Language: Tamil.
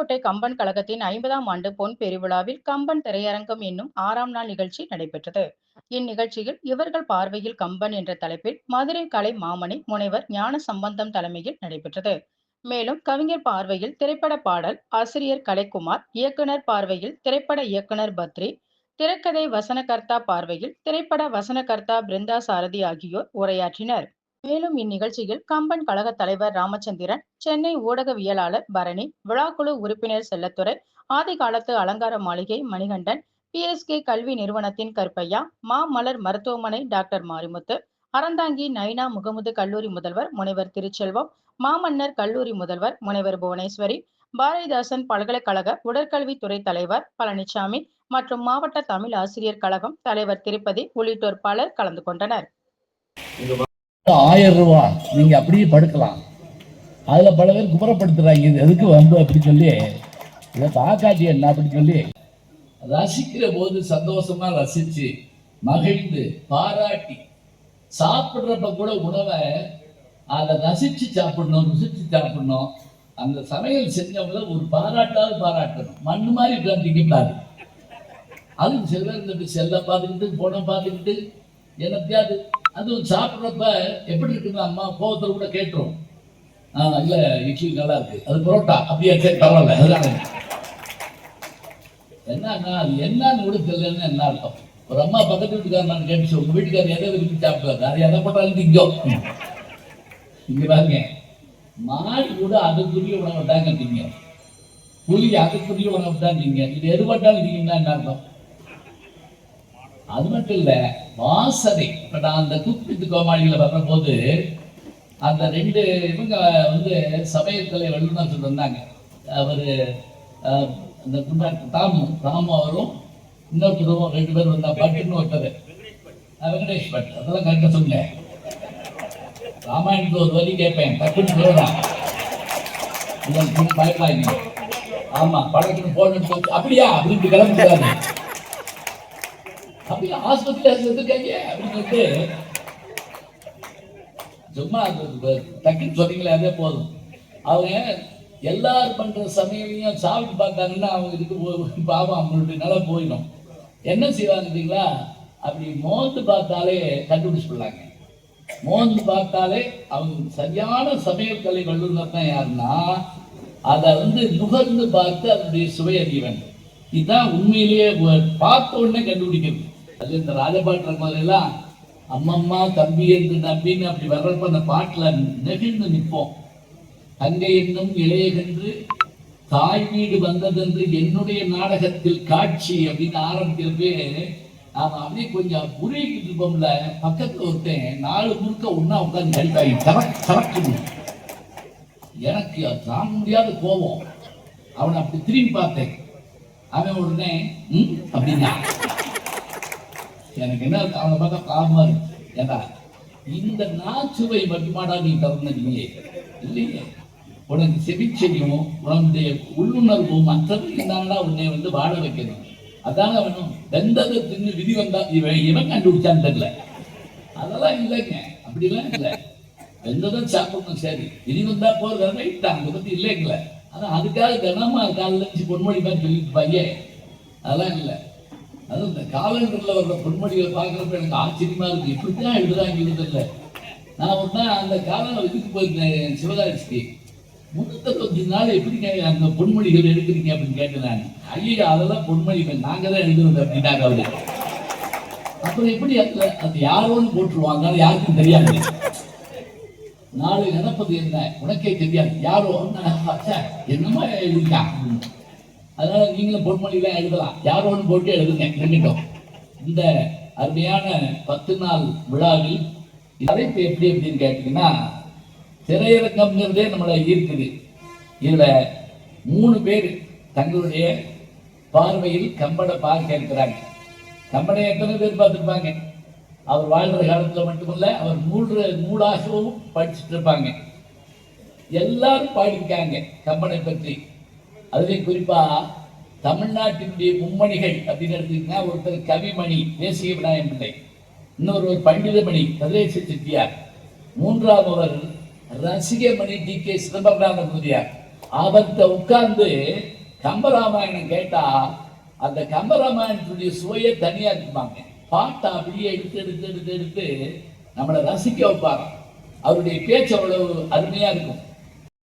புதுக்கோட்டை கம்பன் கழகத்தின் ஐம்பதாம் ஆண்டு பொன் பெருவிழாவில் கம்பன் திரையரங்கம் என்னும் ஆறாம் நாள் நிகழ்ச்சி நடைபெற்றது. இந்நிகழ்ச்சியில் இவர்கள் பார்வையில் கம்பன் என்ற தலைப்பில் மதுரை கலை மாமணி முனைவர் ஞான சம்பந்தம் தலைமையில் நடைபெற்றது. மேலும் கவிஞர் பார்வையில் திரைப்பட பாடல் ஆசிரியர் கலைக்குமார் இயக்குனர் பார்வையில் திரைப்பட இயக்குனர் பத்ரி திரைக்கதை வசனகர்த்தா பார்வையில் திரைப்பட வசனகர்த்தா பிருந்தா சாரதி ஆகியோர் உரையாற்றினர். மேலும் இந்நிகழ்ச்சியில் கம்பன் கழக தலைவர் ராமச்சந்திரன் சென்னை ஊடகவியலாளர் பரணி விழாக்குழு உறுப்பினர் செல்லத்துறை ஆதிகாலத்து அலங்கார மாளிகை மணிகண்டன் பிஎஸ்கே கல்வி நிறுவனத்தின் கருப்பையா மா மலர் மருத்துவமனை டாக்டர் மாரிமுத்து அறந்தாங்கி நைனா முகமுது கல்லூரி முதல்வர் முனைவர் திருச்செல்வம் மாமன்னர் கல்லூரி முதல்வர் முனைவர் புவனேஸ்வரி பாரதிதாசன் பல்கலைக்கழக உடற்கல்வித்துறை தலைவர் பழனிசாமி மற்றும் மாவட்ட தமிழ் ஆசிரியர் கழகம் தலைவர் திருப்பதி உள்ளிட்டோர் பலர் கலந்து கொண்டனர். ஆயிரம் ரூபா. நீங்க அப்படியே படுக்கலாம். அதுல பல பேர் குமரப்படுத்துறாங்க. இது எதுக்கு வந்து அப்படின்னு சொல்லி? இதை பாக்காட்டி என்ன அப்படின்னு சொல்லி? ரசிக்கிற போது சந்தோஷமா ரசிச்சு மகிழ்ந்து பாராட்டி சாப்பிட்றப்ப கூட உணவை அதை ரசிச்சு சாப்பிடணும் ருசிச்சு சாப்பிடணும். அந்த சமையல் செஞ்சவங்கள ஒரு பாராட்டாவது பாராட்டணும். மண் மாதிரி உட்காந்துக்கூடாது அதுவும் சிலர் இந்த செல்ல பார்த்துக்கிட்டு போனை பார்த்துக்கிட்டு என்னத்தையாவது அதுவும் சாப்பிட்றப்ப எப்படி இருக்குன்னு அம்மா கோபத்தில் கூட கேட்டுரும். ஆ இல்லை இட்லி நல்லா இருக்கு. அது புரோட்டா. அப்படியே கேட்டு பரவாயில்ல. அதுதான் என்னன்னா அது என்னன்னு கூட தெரியலன்னு என்ன அர்த்தம்? ஒரு அம்மா பக்கத்து வீட்டுக்காரன் கேட்டு உங்க வீட்டுக்காரர் எதை விரும்பி சாப்பிடுவாரு? அது எதை போட்டாலும் திங்கோ இங்க. பாருங்க. மாடு கூட அதுக்குரிய உணவு தாங்க திங்க புலி அதுக்குரிய உணவு தான் திங்க இது எது போட்டாலும் திங்கன்னா என்ன அர்த்தம்? அது மட்டும் இல்ல வாசனை. இப்ப நான் அந்த குப்பித்து கோமாளிகளை வர்றபோது அந்த ரெண்டு இவங்க வந்து சமையல் கலை வல்லுநர் வந்தாங்க. அவரு அந்த குண்டா- தாமு தாமு அவரும் இன்னொருத்தரும் ரெண்டு பேரும் வந்தா பட்டுன்னு ஒருத்தர். வெங்கடேஷ் பட் அதெல்லாம் கரெக்டாக சொல்லுங்க. ராமாயணத்துல ஒரு வரி கேட்பேன் பட்டுன்னு சொல்லலாம் பயப்படாதீங்க ஆமா படக்குன்னு போடணும்னு சொல்லி அப்படியா? அப்படின்ட்டு கிளம்பிக்கிறாங்க அப்படி ஆஸ்பத்திரியில் சேர்த்துருக்காங்க அப்படின்னு சும்மா அது டக்குன்னு சொன்னீங்களே அதே போதும். அவங்க எல்லாரும் பண்ற சமையலையும் சாப்பிட்டு பார்த்தாங்கன்னா அவங்க இதுக்கு பாவம் அவங்களுடைய நிலம் போயிடும். என்ன செய்வாங்க அப்படி மோந்து பார்த்தாலே கண்டுபிடிச்சிடலாங்க மோந்து பார்த்தாலே அவங்க சரியான சமையல் கலை வல்லுநர் தான் யாருன்னா அதை வந்து நுகர்ந்து பார்த்து அதனுடைய சுவை அறிவன் இதுதான் உண்மையிலேயே பார்த்த உடனே கண்டுபிடிக்கிறது. அது இந்த ராஜபாட்டுற மாதிரிலாம் அம்மம்மா தம்பி என்று நம்பின்னு அப்படி வர்றப்ப அந்த பாட்டுல நெகிழ்ந்து நிற்போம். தங்கை என்னும் இளையகன்று தாய் வீடு வந்ததென்று என்னுடைய நாடகத்தில் காட்சி அப்படின்னு ஆரம்பிக்கிறப்பே நாம அப்படியே கொஞ்சம் புரியிட்டு இருப்போம்ல. பக்கத்துல ஒருத்தன் நாலு முழுக்க ஒண்ணா உட்காந்து நடிப்பாங்க சரக் எனக்கு தாங்க முடியாத கோபம். அவனை அப்படி திரும்பி பார்த்தேன். அவன் உடனே ம்? அப்படின்னா எனக்கு என்ன அவனை பார்த்தா காரணமா இருக்கு. ஏண்டா? இந்த நாச்சுவை மட்டுமாடா நீ தகுந்த நீயே. இல்லையே? உனக்கு செவிச்செடியும் உன்னுடைய உள்ளுணர்வும் மற்றவர்கள் இருந்தாங்கன்னா உன்னை வந்து வாழ வைக்கணும் அதாங்க வேணும் வெந்ததை தின்னு விதி வந்தா இவன் இவன் கண்டுபிடிச்சான்னு தெரியல. அதெல்லாம் இல்லைங்க. அப்படிலாம் இல்லை. வெந்ததை சாப்பிடணும் சரி. விதி வந்தா போறது ரைட் அந்த அதை பத்தி இல்லைங்கள. ஆனால் அதுக்காக தினமா காலையில் பொன்மொழி மாதிரி சொல்லிட்டு பையன் அதெல்லாம் இல்லை. அதுவும் இந்த காலண்டரில் வர்ற பொன்மொழிகளை பார்க்குறப்ப எனக்கு ஆச்சரியமா இருக்கு. இப்படித்தான் எழுதுறாங்க எழுதல நான் ஒன்றா அந்த காலம் இதுக்கு போயிருந்தேன் சிவகாசிக்கு கொஞ்சம் நாள் எப்படிங்க அந்த பொன்மொழிகள் எடுக்கிறீங்க அப்படின்னு கேட்டேன் நான். ஐயா அதெல்லாம் பொன்மொழிகள் நாங்கள் தான் எழுதுறது அப்படின்னாங்க அவரு. அப்புறம் எப்படி அதுல அது யாரோன்னு போட்டுருவாங்க யாருக்கும் தெரியாது. நாளை நினைப்பது என்ன? உனக்கே தெரியாது. யாரோ என்னமா எழுதிக்கா எழுதிட்டான் அதனால நீங்களும் பொன்மொழிலாம் எழுதலாம். யாரோன்னு போட்டு எழுதுங்க. நின்றுட்டோம் இந்த அருமையான பத்து நாள் விழாவில் தலைப்பு எப்படி எப்படின்னு கேட்டீங்கன்னா திரையரங்கம்ங்கிறதே நம்மளை ஈர்க்குது. இதில் மூணு பேர் தங்களுடைய பார்வையில் கம்பட பார்க்க இருக்கிறாங்க. கம்பனை எத்தனை பேர் பார்த்துருப்பாங்க? அவர் வாழ்ற காலத்தில் மட்டுமல்ல அவர் மூன்று நூலாகவும் படிச்சுட்டு இருப்பாங்க. எல்லாரும் பாடியிருக்காங்க கம்பனை பற்றி. அதுலேயும் குறிப்பாக தமிழ்நாட்டினுடைய மும்மணிகள் அப்படின்னு எடுத்துக்கிட்டீங்கன்னா ஒருத்தர் கவிமணி தேசிய விநாயகம் பிள்ளை. இன்னொருவர் பண்டிதமணி கதிரேச செட்டியார். மூன்றாமவர் ரசிகமணி டி கே சிதம்பரநாத முதலியார் அவர்கிட்ட உட்கார்ந்து கம்பராமாயணம் கேட்டா அந்த கம்பராமாயணத்துடைய சுவையை தனியா இருக்குமாங்க பாட்டை அப்படியே எடுத்து எடுத்து எடுத்து எடுத்து நம்மளை ரசிக்க வைப்பாங்க அவருடைய பேச்சு அவ்வளவு அருமையா இருக்கும்.